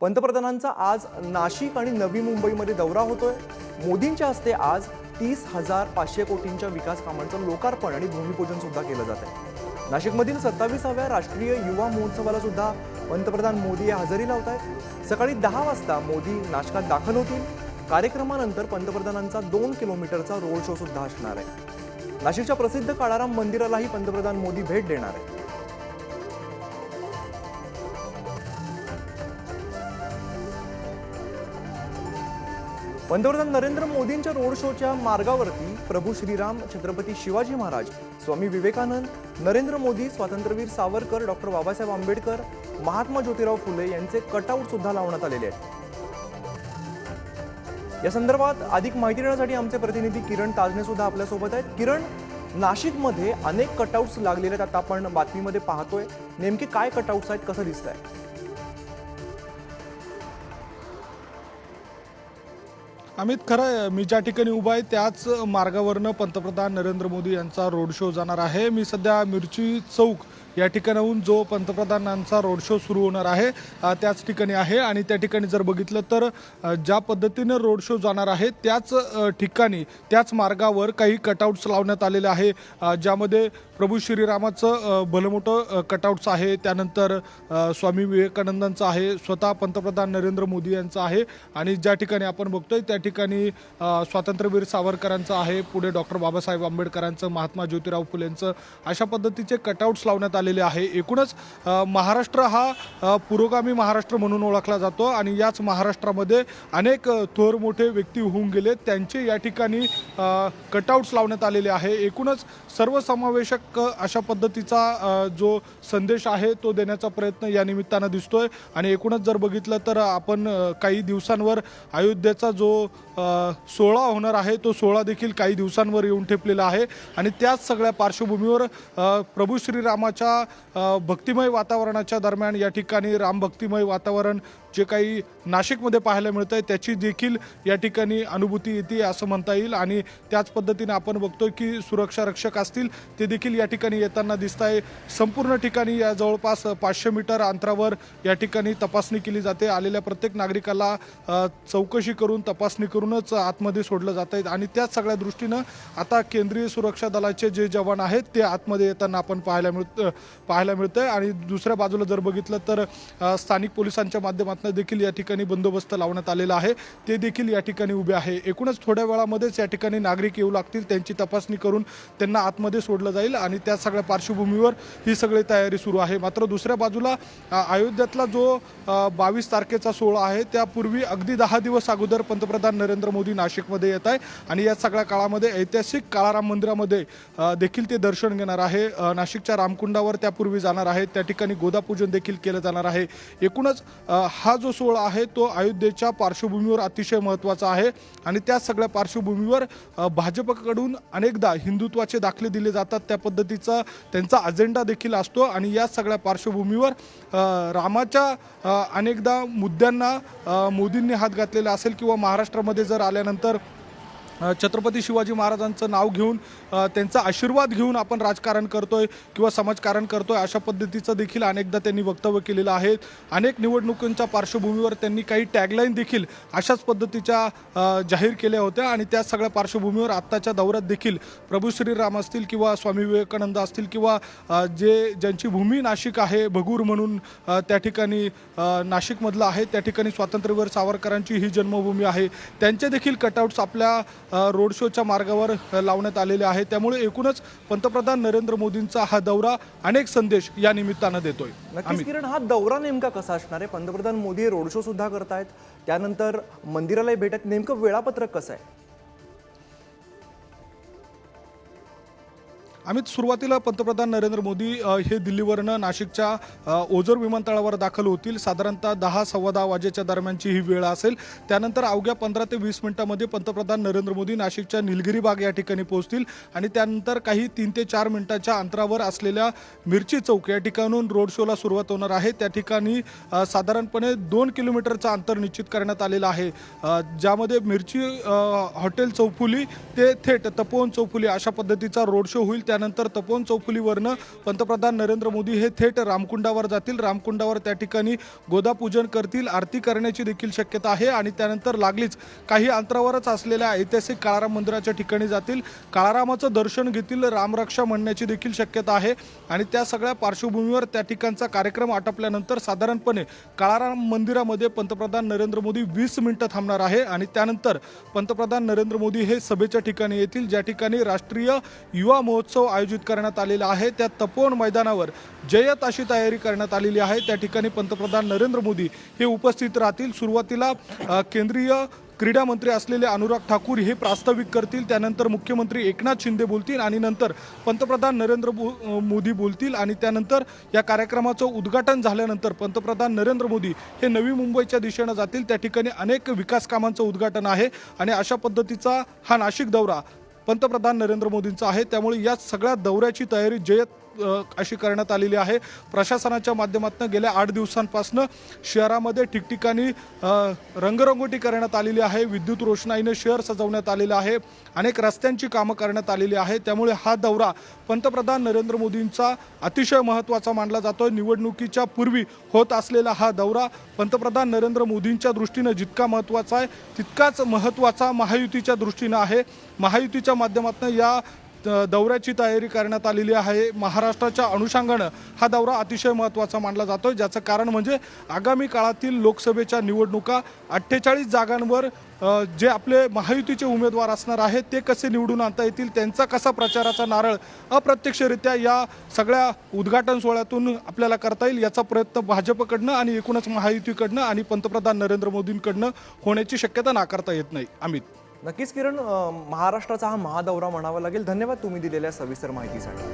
पंतप्रधानांचा आज नाशिक आणि नवी मुंबईमध्ये दौरा होतोय. मोदींच्या हस्ते आज तीस हजार पाचशे कोटींच्या विकास कामांचं लोकार्पण आणि भूमिपूजन सुद्धा केलं जात आहे. नाशिकमधील सत्तावीसाव्या राष्ट्रीय युवा महोत्सवाला सुद्धा पंतप्रधान मोदी या हजेरी लावत आहेत सकाळी दहा वाजता मोदी नाशकात दाखल होतील. कार्यक्रमानंतर पंतप्रधानांचा दोन किलोमीटरचा रोड शो सुद्धा असणार आहे. नाशिकच्या प्रसिद्ध काळाराम मंदिरालाही पंतप्रधान मोदी भेट देणार आहेत. पंतप्रधान नरेंद्र मोदींच्या रोड शोच्या मार्गावरती प्रभू श्रीराम छत्रपती शिवाजी महाराज स्वामी विवेकानंद नरेंद्र मोदी स्वातंत्र्यवीर सावरकर डॉक्टर बाबासाहेब आंबेडकर महात्मा ज्योतिराव फुले यांचे कटआउट सुद्धा लावण्यात आलेले आहेत. या संदर्भात अधिक माहिती देण्यासाठी आमचे प्रतिनिधी किरण ताजने सुद्धा आपल्यासोबत आहेत. किरण नाशिकमध्ये अनेक कटआउट्स लागलेले आहेत. आता आपण बातमीमध्ये पाहतोय. नेमके काय कटआउट्स आहेत? कसं दिसत आहे अमित खरं आहे, मी ज्या ठिकाणी उभा आहे त्याच मार्गावरनं पंतप्रधान नरेंद्र मोदी यांचा रोड शो जाणार आहे. मी सध्या मिरची चौक या ठिकाणाहून जो पंतप्रधानांचा रोड शो सुरू होणार आहे त्याच ठिकाणी आहे. आणि त्या ठिकाणी जर बघितलं तर ज्या पद्धतीनं रोड शो जाणार आहे त्याच ठिकाणी त्याच मार्गावर काही कटआउट्स लावण्यात आलेले आहे. ज्यामध्ये प्रभू श्रीरामाचं भलं मोठं कटआउट्स आहे. त्यानंतर स्वामी विवेकानंदांचं आहे. स्वतः पंतप्रधान नरेंद्र मोदी यांचं आहे. आणि ज्या ठिकाणी आपण बघतोय त्या ठिकाणी स्वातंत्र्यवीर सावरकरांचं आहे. पुढे डॉक्टर बाबासाहेब आंबेडकरांचं महात्मा ज्योतिराव फुलेंचं अशा पद्धतीचे कटआउट्स लावण्यात आले आलेले आहे. एकूणच महाराष्ट्र हा पुरोगामी महाराष्ट्र म्हणून ओळखला जातो आणि याच महाराष्ट्रामध्ये अनेक थोर मोठे व्यक्ती होऊन गेले. त्यांचे या ठिकाणी कटआउट्स लावण्यात आलेले आहे. एकूणच सर्वसमावेशक अशा पद्धतीचा जो संदेश आहे तो देण्याचा प्रयत्न या निमित्तानं दिसतोय. आणि एकूणच जर बघितलं तर आपण काही दिवसांवर अयोध्येचा जो सोहळा होणार आहे तो सोहळा देखील काही दिवसांवर येऊन ठेपलेला आहे. आणि त्याच सगळ्या पार्श्वभूमीवर प्रभू श्रीरामाच्या भक्तिमय वातावरणाच्या दरम्यान या ठिकाणी राम भक्तिमय वातावरण जे काही नाशिकमध्ये पाहायला मिळतं आहे त्याची देखील या ठिकाणी अनुभूती येते असं म्हणता येईल. आणि त्याच पद्धतीने आपण बघतोय की सुरक्षा रक्षक असतील ते देखील या ठिकाणी येताना दिसत आहे संपूर्ण ठिकाणी या जवळपास पाचशे मीटर अंतरावर या ठिकाणी तपासणी केली जाते. आलेल्या प्रत्येक नागरिकाला चौकशी करून तपासणी करूनच आतमध्ये सोडलं जात आहेत आणि त्याच सगळ्या दृष्टीनं आता केंद्रीय सुरक्षा दलाचे जे जवान आहेत ते आतमध्ये येताना आपण पाहायला मिळत पाहायला मिळतं आहे आणि दुसऱ्या बाजूला जर बघितलं तर स्थानिक पोलिसांच्या माध्यमातून देखील या ठिकाणी बंदोबस्त लावण्यात आलेला आहे. ते देखील या ठिकाणी उभे आहे. एकूणच थोड्या वेळामध्येच या ठिकाणी नागरिक येऊ लागतील त्यांची तपासणी करून त्यांना आतमध्ये सोडलं जाईल आणि त्या सगळ्या पार्श्वभूमीवर ही सगळी तयारी सुरू आहे. मात्र दुसऱ्या बाजूला अयोध्यातला अयोध्येतला जो बावीस तारखेचा सोहळा आहे त्यापूर्वी अगदी दहा दिवस अगोदर पंतप्रधान नरेंद्र मोदी नाशिकमध्ये येत आहे आणि या सगळ्या काळामध्ये ऐतिहासिक काळाराम मंदिरामध्ये देखील ते दर्शन घेणार आहे. नाशिकच्या रामकुंडावर त्यापूर्वी जाणार आहे त्या ठिकाणी गोदापूजन देखील केलं जाणार आहे. एकूणच हा हा जो सोहळा आहे तो अयोध्येच्या पार्श्वभूमीवर अतिशय महत्त्वाचा आहे आणि त्या सगळ्या पार्श्वभूमीवर भाजपकडून अनेकदा हिंदुत्वाचे दाखले दिले जातात. त्या पद्धतीचा त्यांचा अजेंडा देखील असतो आणि या सगळ्या पार्श्वभूमीवर रामाच्या अनेकदा मुद्द्यांना मोदींनी हात घातलेला असेल किंवा महाराष्ट्रामध्ये जर आल्यानंतर छत्रपती शिवाजी महाराजांचं नाव घेऊन त्यांचा आशीर्वाद घेऊन आपण राजकारण करतोय किंवा समाजकारण करतोय अशा पद्धतीचं देखील अनेकदा त्यांनी वक्तव्य केलेलं आहे. अनेक निवडणुकांच्या पार्श्वभूमीवर त्यांनी काही टॅगलाईन देखील अशाच पद्धतीच्या जाहीर केल्या होत्या आणि त्या सगळ्या पार्श्वभूमीवर आत्ताच्या दौऱ्यात देखील प्रभू श्रीराम असतील किंवा स्वामी विवेकानंद असतील किंवा जे ज्यांची भूमी नाशिक आहे भगूर म्हणून त्या ठिकाणी नाशिकमधलं आहे त्या ठिकाणी स्वातंत्र्यवीर सावरकरांची ही जन्मभूमी आहे. त्यांचे देखील कटआउट्स आपल्या रोड शोच्या मार्गावर लावण्यात आलेले आहे. त्यामुळे एकूणच पंतप्रधान नरेंद्र मोदींचा हा दौरा अनेक संदेश या निमित्तानं देतोय. किरण हा दौरा नेमका कसा असणार आहे? पंतप्रधान मोदी रोड शो सुद्धा करतायत. त्यानंतर मंदिरालाही भेटत नेमकं वेळापत्रक कसं आहे? आम्ही सुरुवातीला पंतप्रधान नरेंद्र मोदी हे दिल्लीवरनं नाशिकच्या ओझर विमानतळावर दाखल होतील. साधारणतः दहा सव्वा दहा वाजेच्या दरम्यानची ही वेळ असेल. त्यानंतर अवघ्या पंधरा ते वीस मिनिटांमध्ये पंतप्रधान नरेंद्र मोदी नाशिकच्या निलगिरी बाग या ठिकाणी पोहोचतील. आणि त्यानंतर काही तीन ते चार मिनिटाच्या अंतरावर असलेल्या मिरची चौक या ठिकाणून रोड शोला सुरुवात होणार आहे. त्या ठिकाणी साधारणपणे दोन किलोमीटरचं अंतर निश्चित करण्यात आलेलं आहे. ज्यामध्ये मिरची हॉटेल चौफुली ते थेट तपोवन चौफुली अशा पद्धतीचा रोड शो होईल. त्या त्यानंतर तपोवन चौफुलीवरनं पंतप्रधान नरेंद्र मोदी हे थेट रामकुंडावर जातील. रामकुंडावर त्या ठिकाणी गोदापूजन करतील. आरती करण्याची देखील शक्यता आहे आणि त्यानंतर लागलीच काही अंतरावरच असलेल्या ऐतिहासिक काळाराम मंदिराच्या ठिकाणी जातील. काळारामाचं दर्शन घेतील. रामरक्षा म्हणण्याची देखील शक्यता आहे आणि त्या सगळ्या पार्श्वभूमीवर त्या ठिकाणचा कार्यक्रम आटपल्यानंतर साधारणपणे काळाराम मंदिरामध्ये पंतप्रधान नरेंद्र मोदी वीस मिनिटं थांबणार आहे आणि त्यानंतर पंतप्रधान नरेंद्र मोदी हे सभेच्या ठिकाणी येतील ज्या ठिकाणी राष्ट्रीय युवा महोत्सव आयोजित करण्यात आलेला आहे. त्या तपोवन मैदानावर जयत अशी तयारी करण्यात आलेली आहे. त्या ठिकाणी पंतप्रधान नरेंद्र मोदी हे उपस्थित राहतील. सुरुवातीला केंद्रीय क्रीडा मंत्री असलेले अनुराग ठाकूर हे प्रास्ताविक करतील. त्यानंतर मुख्यमंत्री एकनाथ शिंदे बोलतील आणि नंतर पंतप्रधान नरेंद्र मोदी बोलतील आणि त्यानंतर या कार्यक्रमाचं उद्घाटन झाल्यानंतर पंतप्रधान नरेंद्र मोदी हे नवी मुंबईच्या दिशेनं जातील. त्या ठिकाणी अनेक विकास कामांचं उद्घाटन आहे आणि अशा पद्धतीचा हा नाशिक दौरा पंतप्रधान नरेंद्र मोदींचा आहे. त्यामुळे या सगळ्या दौऱ्याची तयारी जयत अशी करण्यात आलेली आहे. प्रशासनाच्या माध्यमातून गेल्या आठ दिवसांपासून शहरामध्ये ठिकठिकाणी रंगरंगोटी करण्यात आलेली आहे. विद्युत रोषणाईने शहर सजवण्यात आलेलं आहे. अनेक रस्त्यांची कामं करण्यात आलेली आहे. त्यामुळे हा दौरा पंतप्रधान नरेंद्र मोदींचा अतिशय महत्त्वाचा मानला जातोय. निवडणुकीच्या पूर्वी होत असलेला हा दौरा पंतप्रधान नरेंद्र मोदींच्या दृष्टीनं जितका महत्त्वाचा आहे तितकाच महत्त्वाचा महायुतीच्या दृष्टीनं आहे. महायुतीच्या माध्यमातून या दौऱ्याची तयारी करण्यात आलेली आहे. महाराष्ट्राच्या अनुषंगानं हा दौरा अतिशय महत्त्वाचा मानला जातो आहे ज्याचं कारण म्हणजे आगामी काळातील लोकसभेच्या निवडणुका अठ्ठेचाळीस जागांवर जे आपले महायुतीचे उमेदवार असणार आहेत ते कसे निवडून आणता येतील त्यांचा कसा प्रचाराचा नारळ अप्रत्यक्षरित्या या सगळ्या उद्घाटन सोहळ्यातून आपल्याला करता येईल याचा प्रयत्न भाजपकडनं आणि एकूणच महायुतीकडनं आणि पंतप्रधान नरेंद्र मोदींकडनं होण्याची शक्यता नाकारता येत नाही. अमित. नक्कीच किरण महाराष्ट्राचा हा महादौरा म्हणावा लागेल. धन्यवाद तुम्ही दिलेल्या सविस्तर माहितीसाठी.